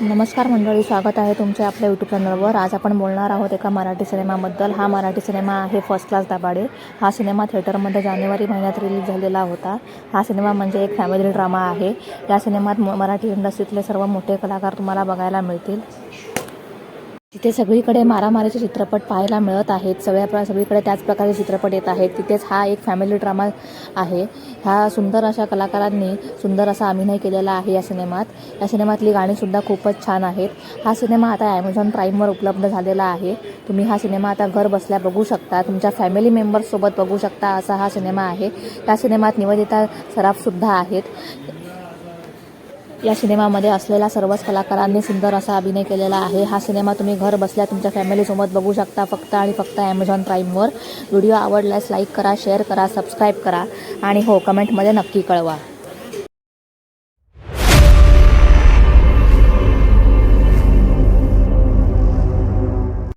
नमस्कार मंडळी स्वागत आहे तुमच्या आपल्या यूट्यूब चॅनलवर आज आपण बोलणार आहोत एका मराठी सिनेमाबद्दल. हा मराठी सिनेमा आहे फर्स्ट क्लास दाबाडे हा सिनेमा थिएटरमध्ये जानेवारी महिन्यात रिलीज झालेला होता. हा सिनेमा म्हणजे एक फॅमिली ड्रामा आहे. या सिनेमात म- मराठी इंडस्ट्रीतले सर्व मोठे कलाकार तुम्हाला बघायला मिळतील. तिथे सगळीकडे मारामारीचे चित्रपट पाहायला मिळत आहेत. सगळ्या प्र सगळीकडे त्याच प्रकारचे चित्रपट येत आहेत. तिथेच हा एक फॅमिली ड्रामा आहे. ह्या सुंदर अशा कलाकारांनी सुंदर असा अभिनय केलेला आहे या सिनेमात. या सिनेमातली गाणीसुद्धा खूपच छान आहेत. हा सिनेमा आता ॲमेझॉन प्राईमवर उपलब्ध झालेला आहे. तुम्ही हा सिनेमा आता घर बसल्या बघू शकता. तुमच्या फॅमिली मेंबर्ससोबत बघू शकता असा हा सिनेमा आहे. या सिनेमात निवेदिता सराफसुद्धा आहेत. या सिनेमामध्ये असलेल्या सर्वच कलाकारांनी सुंदर असा अभिनय केलेला आहे. हा सिनेमा तुम्ही घर बसल्या तुमच्या फॅमिलीसोबत बघू शकता. फक्त आणि फक्त ॲमेझॉन प्राईमवर व्हिडिओ आवडल्यास लाईक करा शेअर करा सबस्क्राईब करा. आणि हो कमेंटमध्ये नक्की कळवा.